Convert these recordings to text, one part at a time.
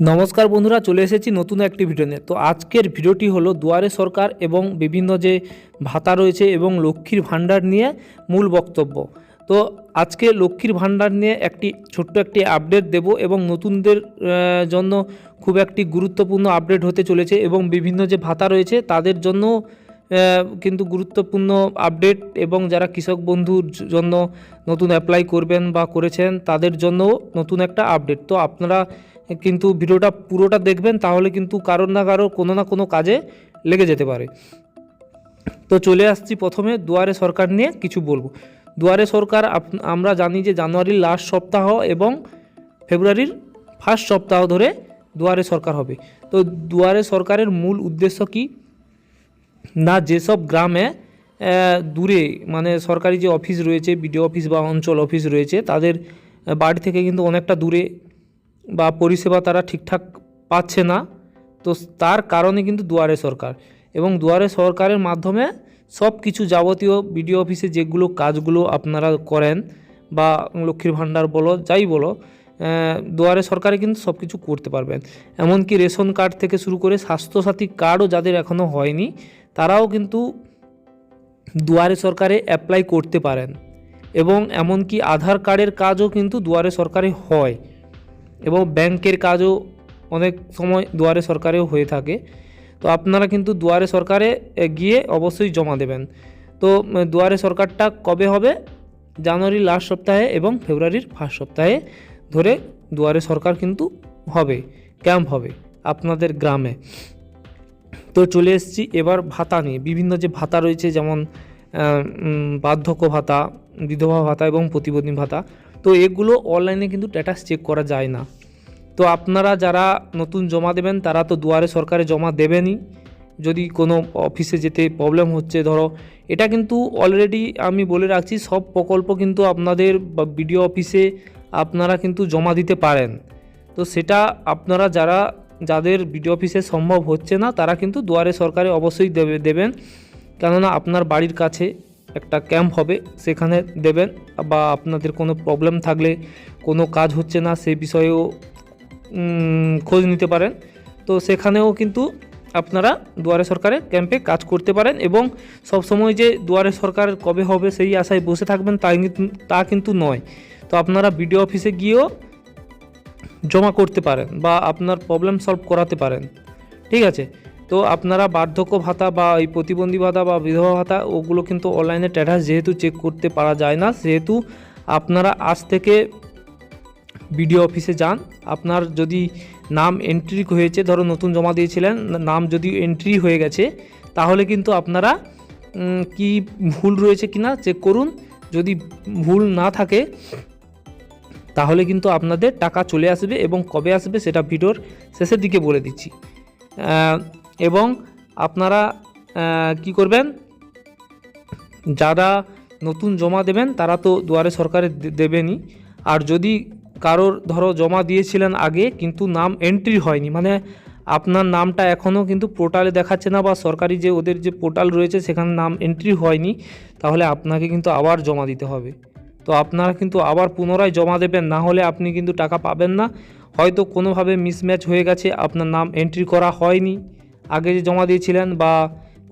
নমস্কার বন্ধুরা, চলে এসেছি নতুন একটি ভিডিও নিয়ে। তো আজকের ভিডিওটি হলো দুয়ারে সরকার এবং বিভিন্ন যে ভাতা রয়েছে এবং লক্ষ্মীর ভাণ্ডার নিয়ে মূল বক্তব্য। তো আজকে লক্ষ্মীর ভাণ্ডার নিয়ে একটি ছোট্ট একটি আপডেট দেব এবং নতুনদের জন্য খুব একটি গুরুত্বপূর্ণ আপডেট হতে চলেছে এবং বিভিন্ন যে ভাতা রয়েছে তাদের জন্য কিন্তু গুরুত্বপূর্ণ আপডেট এবং যারা কৃষক বন্ধুর জন্য নতুন অ্যাপ্লাই করবেন বা করেছেন তাদের জন্য নতুন একটা আপডেট তো আপনারা কিন্তু ভিডিওটা পুরোটা দেখবেন, তাহলে কিন্তু কারোর না কারোর কোনো না কোনো কাজে লেগে যেতে পারে। তো চলে আসছি প্রথমে দুয়ারে সরকার নিয়ে কিছু বলব। দুয়ারে সরকার আমরা জানি যে জানুয়ারির লাস্ট সপ্তাহ এবং ফেব্রুয়ারির ফার্স্ট সপ্তাহ ধরে দুয়ারে সরকার হবে। তো দুয়ারে সরকারের মূল উদ্দেশ্য কি? না, যেসব গ্রামে দূরে মানে সরকারি যে অফিস রয়েছে বিডিও অফিস বা অঞ্চল অফিস রয়েছে, তাদের বাড়ি থেকে কিন্তু অনেকটা দূরে বা পরিষেবা তারা ঠিকঠাক পাচ্ছে না, তো তার কারণে কিন্তু দুয়ারে সরকার। এবং দুয়ারে সরকারের মাধ্যমে সব কিছু যাবতীয় বিডিও অফিসে যেগুলো কাজগুলো আপনারা করেন বা লক্ষ্মীর ভাণ্ডার বলো, যাই বলো দুয়ারে সরকারে কিন্তু সব কিছু করতে পারবেন। এমনকি রেশন কার্ড থেকে শুরু করে স্বাস্থ্যসাথী কার্ডও যাদের এখনও হয়নি, তারাও কিন্তু দুয়ারে সরকারে অ্যাপ্লাই করতে পারেন। এবং এমনকি আধার কার্ডের কাজও কিন্তু দুয়ারে সরকারে হয়। এবং ব্যাংকের কাজও অনেক সময় দুয়ারে সরকারেও হয়ে থাকে। তো আপনারা কিন্তু দুয়ারে সরকারে গিয়ে অবশ্যই জমা দেবেন। তো দুয়ারে সরকারটা কবে হবে? জানুয়ারির লাস্ট সপ্তাহে এবং ফেব্রুয়ারির ফার্স্ট সপ্তাহে ধরে দুয়ারে সরকার কিন্তু হবে, ক্যাম্প হবে আপনাদের গ্রামে। তো চলে এসেছি এবার ভাতা নিয়ে। বিভিন্ন যে ভাতা রয়েছে, যেমন বার্ধক্য ভাতা, বিধবা ভাতা এবং প্রতিবন্ধী ভাতা তো এগুলো অনলাইনে কিন্তু স্ট্যাটাস চেক করা যায় না। তো আপনারা যারা নতুন জমা দেবেন, তারা তো দুয়ারে সরকারে জমা দেবেনই। যদি কোনো অফিসে যেতে প্রবলেম হচ্ছে, ধরো, এটা কিন্তু অলরেডি আমি বলে রাখছি, সব প্রকল্প কিন্তু আপনাদের বিডিও অফিসে আপনারা কিন্তু জমা দিতে পারেন। তো সেটা আপনারা যারা, যাদের বিডিও অফিসে সম্ভব হচ্ছে না, তারা কিন্তু দুয়ারে সরকারে অবশ্যই দেবে, দেবেন। কেননা আপনার বাড়ির কাছে একটা ক্যাম্প হবে, সেখানে দেবেন বা আপনাদের কোনো প্রবলেম থাকলে, কোনো কাজ হচ্ছে না সে বিষয়েও খোঁজ নিতে পারেন। তো সেখানেও কিন্তু আপনারা দুয়ারে সরকারে ক্যাম্পে কাজ করতে পারেন এবং সবসময় যে দুয়ারে সরকার কবে হবে সেই আশায় বসে থাকবেন, তাই কিন্তু- তা কিন্তু নয়। তো আপনারা বিডিও অফিসে গিয়েও জমা করতে পারেন বা আপনার প্রবলেম সলভ করাতে পারেন। ঠিক আছে? তো আপনারা বার্ধক্য ভাতা বা এই প্রতিবন্ধী ভাতা বা বিধবা ভাতা, ওগুলো কিন্তু অনলাইনে স্ট্যাটাস যেহেতু চেক করতে পারা যায় না, সেহেতু আপনারা আজ থেকে বিডিও অফিসে যান। আপনার যদি নাম এন্ট্রি হয়েছে, ধরো নতুন জমা দিয়েছিলেন, নাম যদি এন্ট্রি হয়ে গেছে, তাহলে কিন্তু আপনারা কি ভুল রয়েছে কিনা চেক করুন। যদি ভুল না থাকে, তাহলে কিন্তু আপনাদের টাকা চলে আসবে এবং কবে আসবে সেটা ভিডিওর শেষের দিকে বলে দিচ্ছি। এবং আপনারা কি করবেন? যারা নতুন জমা দেবেন, তারা তো দুয়ারে সরকারে দে- দেবেনই। আর যদি কারোর, ধরো, জমা দিয়েছিলেন আগে, কিন্তু নাম এন্ট্রি হয়নি মানে আপনার নামটা এখনও কিন্তু পোর্টালে দেখাচ্ছে না বা সরকারি যে ওদের যে পোর্টাল রয়েছে, সেখানে নাম এন্ট্রি হয়নি, তাহলে আপনাকে কিন্তু আবার জমা দিতে হবে। তো আপনারা কিন্তু আবার পুনরায় জমা দেবেন, না হলে আপনি কিন্তু টাকা পাবেন না। হয়তো কোনোভাবে মিসম্যাচ হয়ে গেছে, আপনার নাম এন্ট্রি করা হয়নি। আগে যে জমা দিয়েছিলেন বা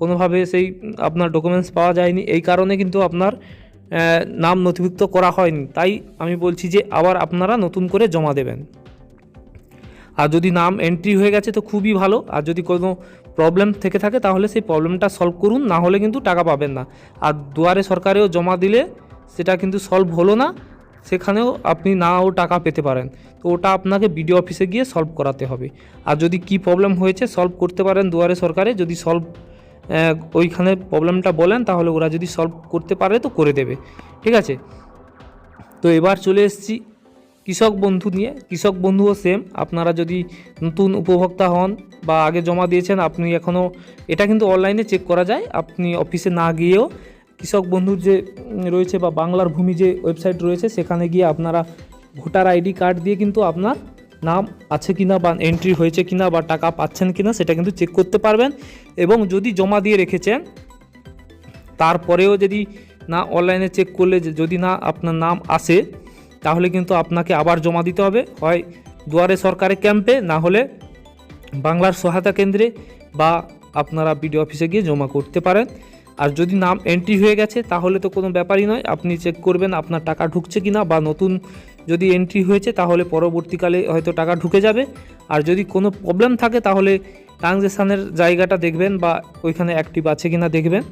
কোনোভাবে সেই আপনার ডকুমেন্টস পাওয়া যায়নি, এই কারণে কিন্তু আপনার নাম নথিভুক্ত করা হয়নি। তাই আমি বলছি যে আবার আপনারা নতুন করে জমা দেবেন। আর যদি নাম এন্ট্রি হয়ে গেছে তো খুবই ভালো। আর যদি কোনো প্রবলেম থেকে থাকে তাহলে সেই প্রবলেমটা সলভ করুন, না হলে কিন্তু টাকা পাবেন না। আর দুয়ারে সরকারেও জমা দিলে সেটা কিন্তু সলভ হলো না। সেখানেও আপনি নাও টাকা পেতে পারেন। তো ওটা আপনাকে বিডিও অফিসে গিয়ে সলভ করাতে হবে। আর যদি কি প্রবলেম হয়েছে সলভ করতে পারেন দুয়ারে সরকারে, যদি সলভ ওইখানে প্রবলেমটা বলেন, তাহলে ওরা যদি সলভ করতে পারে তো করে দেবে। ঠিক আছে? তো এবার চলে এসেছি কৃষক বন্ধু নিয়ে। কৃষক বন্ধুও সেম আপনারা যদি নতুন উপভোক্তা হন বা আগে জমা দিয়েছেন, আপনি এখনও এটা কিন্তু অনলাইনে চেক করা যায়। আপনি অফিসে না গিয়েও কৃষক বন্ধুর যে রয়েছে বা বাংলার ভূমি যে ওয়েবসাইট রয়েছে, সেখানে গিয়ে আপনারা ভোটার আইডি কার্ড দিয়ে কিন্তু আপনার নাম আছে কিনা বা এন্ট্রি হয়েছে কিনা বা টাকা পাচ্ছেন কিনা, সেটা কিন্তু চেক করতে পারবেন। এবং যদি জমা দিয়ে রেখেছেন, তারপরেও যদি না অনলাইনে চেক করলে যদি না আপনার নাম আসে, তাহলে কিন্তু আপনাকে আবার জমা দিতে হবে। হয় দুয়ারে সরকারি ক্যাম্পে না হলে বাংলার সহায়তা কেন্দ্রে বা আপনারা বিডিও অফিসে গিয়ে জমা করতে পারেন। আর যদি নাম এন্ট্রি হয়ে গেছে, তাহলে তো কোনো ব্যাপারই নয়। আপনি চেক করবেন আপনার টাকা ঢুকছে কিনা বা নতুন যদি এন্ট্রি হয়েছে, তাহলে পরবর্তীকালে হয়তো টাকা ঢুকে যাবে। আর যদি কোনো প্রবলেম থাকে, তাহলে ট্রানজেকশানের জায়গাটা দেখবেন বা ওইখানে অ্যাক্টিভ আছে কিনা দেখবেন।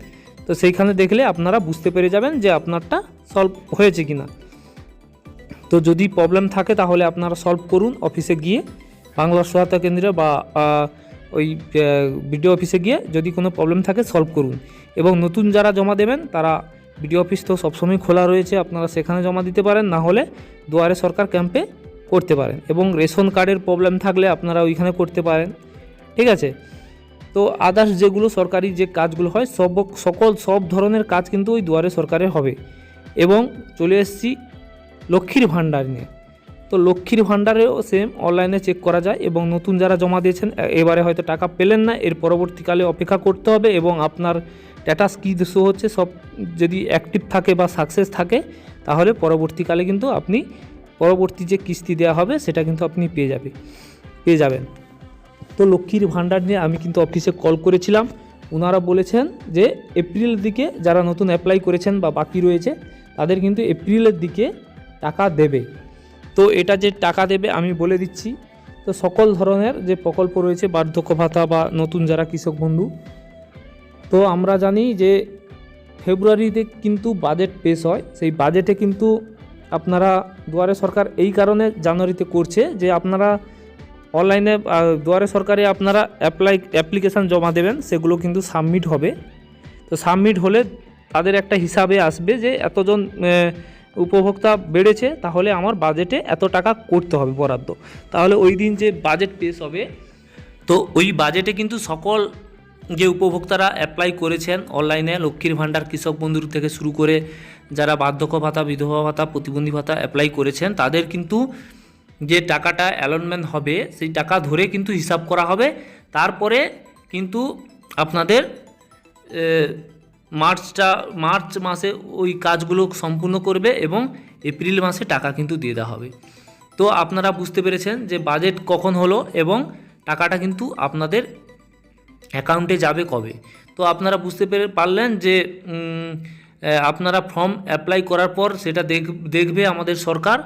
তো সেইখানে দেখলে আপনারা বুঝতে পেরে যাবেন যে আপনারটা সলভ হয়েছে কিনা। তো যদি প্রবলেম থাকে, তাহলে আপনারা সলভ করুন অফিসে গিয়ে বাংলা সহায়তা কেন্দ্রে বা ওই বিডিও অফিসে গিয়ে যদি কোনো প্রবলেম থাকে সলভ করুন। এবং নতুন যারা জমা দেবেন, তারা বিডিও অফিস তো সবসময় খোলা রয়েছে, আপনারা সেখানে জমা দিতে পারেন, না হলে দুয়ারে সরকার ক্যাম্পে করতে পারেন। এবং রেশন কার্ডের প্রবলেম থাকলে আপনারা ওইখানে করতে পারেন। ঠিক আছে? তো আদার্স যেগুলো সরকারি যে কাজগুলো হয়, সব, সকল, সব ধরনের কাজ কিন্তু ওই দুয়ারে সরকারের হবে। এবং চলে এসেছি লক্ষ্মীর ভাণ্ডার নিয়ে। তো লক্ষ্মীর ভাণ্ডারেও সেম অনলাইনে চেক করা যায় এবং নতুন যারা জমা দিয়েছেন এবারে হয়তো টাকা পেলেন না, এর পরবর্তীকালে অপেক্ষা করতে হবে এবং আপনার স্ট্যাটাস কী শো হচ্ছে সব যদি অ্যাক্টিভ থাকে বা সাকসেস থাকে, তাহলে পরবর্তীকালে কিন্তু আপনি পরবর্তী যে কিস্তি দেওয়া হবে সেটা কিন্তু আপনি পেয়ে যাবে, পেয়ে যাবেন। তো লক্ষ্মীর ভাণ্ডার নিয়ে আমি কিন্তু অফিসে কল করেছিলাম। ওনারা বলেছেন যে এপ্রিলের দিকে যারা নতুন অ্যাপ্লাই করেছেন বা বাকি রয়েছে, তাদের কিন্তু এপ্রিলের দিকে টাকা দেবে। তো এটা যে টাকা দেবে আমি বলে দিচ্ছি। তো সকল ধরনের যে প্রকল্প রয়েছে, বার্ধক্য ভাতা বা নতুন যারা কৃষক বন্ধু, তো আমরা জানি যে ফেব্রুয়ারিতে কিন্তু বাজেট পেশ হয়। সেই বাজেটে কিন্তু আপনারা দুয়ারে সরকার এই কারণে জানুয়ারিতে করছে যে আপনারা অনলাইনে দুয়ারে সরকারে আপনারা অ্যাপ্লাই অ্যাপ্লিকেশান জমা দেবেন, সেগুলো কিন্তু সাবমিট হবে। তো সাবমিট হলে তাদের একটা হিসাবে আসবে যে এতজন উপভোক্তা বেড়েছে, তাহলে আমার বাজেটে এত টাকা করতে হবে বরাদ্দ। তাহলে ওই দিন যে বাজেট পেশ হবে, তো ওই বাজেটে কিন্তু সকল যে উপভোক্তারা অ্যাপ্লাই করেছেন অনলাইনে লক্ষ্মীর ভাণ্ডার, কৃষক বন্ধুর থেকে শুরু করে যারা বার্ধক্য ভাতা, বিধবা ভাতা, প্রতিবন্ধী ভাতা অ্যাপ্লাই করেছেন, তাদের কিন্তু যে টাকাটা অ্যালটমেন্ট হবে, সেই টাকা ধরে কিন্তু হিসাব করা হবে। তারপরে কিন্তু আপনাদের মার্চটা, মার্চ মাসে ওই কাজগুলো সম্পূর্ণ করবে এবং এপ্রিল মাসে টাকা কিন্তু দিয়ে দেওয়া হবে। তো আপনারা বুঝতে পেরেছেন যে বাজেট কখন হলো এবং টাকাটা কিন্তু আপনাদের অ্যাকাউন্টে যাবে কবে। তো আপনারা বুঝতে পেরে, পারলেন যে আপনারা ফর্ম অ্যাপ্লাই করার পর সেটা দেখ, দেখবে আমাদের সরকার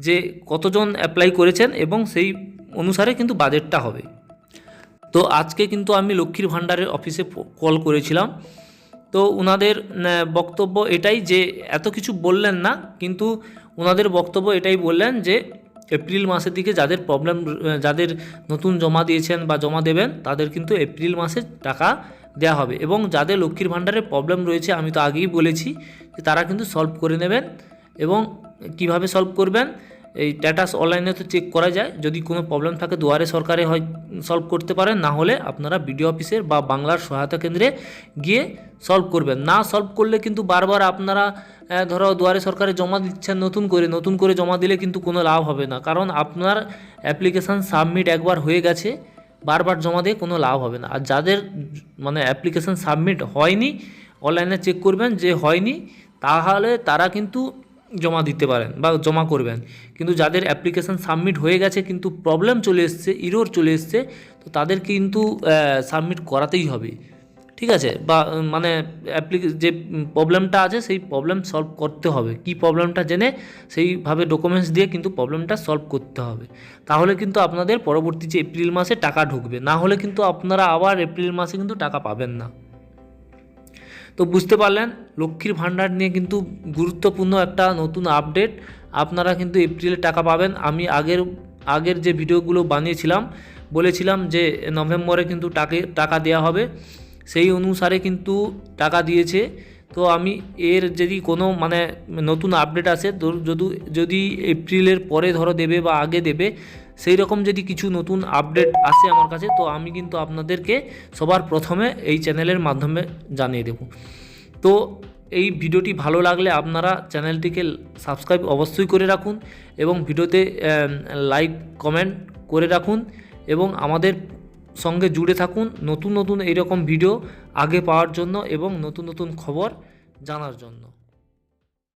যে কতজন অ্যাপ্লাই করেছেন এবং সেই অনুসারে কিন্তু বাজেটটা হবে। তো আজকে কিন্তু আমি লক্ষ্মীর ভাণ্ডারের অফিসে কল করেছিলাম। তো ওনাদের বক্তব্য এটাই যে এত কিছু বললেন না, কিন্তু ওনাদের বক্তব্য এটাই বললেন যে এপ্রিল মাসের দিকে যাদের প্রবলেম যাদের নতুন জমা দিয়েছেন বা জমা দেবেন, তাদের কিন্তু এপ্রিল মাসে টাকা দেওয়া হবে। এবং যাদের লক্ষ্মীর ভাণ্ডারে প্রবলেম রয়েছে, আমি তো আগেই বলেছি যে তারা কিন্তু সলভ করে নেবেন এবং কীভাবে সলভ করবেন? এই স্ট্যাটাস অনলাইনে তো চেক করা যায়। যদি কোনো প্রবলেম থাকে দুয়ারে সরকারে হয় সলভ করতে পারেন। না হলে আপনারা বিডিও অফিসের বা বাংলার সহায়তা কেন্দ্রে গিয়ে সলভ করবেন। না সলভ করলে কিন্তু বারবার আপনারা ধরো দুয়ারে সরকারে জমা দিচ্ছেন নতুন করে নতুন করে জমা দিলে কিন্তু কোনো লাভ হবে না। কারণ আপনার অ্যাপ্লিকেশান সাবমিট একবার হয়ে গেছে, বারবার জমা দিয়ে কোনো লাভ হবে না। আর যাদের মানে অ্যাপ্লিকেশান সাবমিট হয়নি অনলাইনে চেক করবেন যে হয়নি, তাহলে তারা কিন্তু জমা দিতে পারেন বা জমা করবেন। কিন্তু যাদের অ্যাপ্লিকেশান সাবমিট হয়ে গেছে কিন্তু প্রবলেম চলে এসছে ইরোর চলে এসছে, তো তাদের কিন্তু সাবমিট করাতেই হবে। ঠিক আছে? বা মানে অ্যাপ্লিকে যে প্রবলেমটা আছে সেই প্রবলেম সলভ করতে হবে। কি প্রবলেমটা জেনে সেইভাবে ডকুমেন্টস দিয়ে কিন্তু প্রবলেমটা সলভ করতে হবে। তাহলে কিন্তু আপনাদের পরবর্তী যে এপ্রিল মাসে টাকা ঢুকবে। না হলে কিন্তু আপনারা আবার এপ্রিল মাসে কিন্তু টাকা পাবেন না। তো বুঝতে পারলেন, লক্ষ্মীর ভাণ্ডার নিয়ে কিন্তু গুরুত্বপূর্ণ একটা নতুন আপডেট। আপনারা কিন্তু এপ্রিলে টাকা পাবেন। আমি আগের আগের যে ভিডিওগুলো বানিয়েছিলাম, বলেছিলাম যে নভেম্বরে কিন্তু টাকে, টাকা দেওয়া হবে। সেই অনুসারে কিন্তু টাকা দিয়েছে। তো আমি এর যদি কোনো মানে নতুন আপডেট আসে যদি যদি এপ্রিলের পরে ধরো দেবে বা আগে দেবে সেই রকম যদি কিছু নতুন আপডেট আসে আমার কাছে, তো আমি কিন্তু আপনাদেরকে সবার প্রথমে এই চ্যানেলের মাধ্যমে জানিয়ে দেব। তো এই ভিডিওটি ভালো লাগলে আপনারা চ্যানেলটিকে সাবস্ক্রাইব অবশ্যই করে রাখুন এবং ভিডিওতে লাইক কমেন্ট করে রাখুন এবং আমাদের সঙ্গে জুড়ে থাকুন নতুন নতুন এইরকম ভিডিও আগে পাওয়ার জন্য এবং নতুন নতুন খবর জানার জন্য।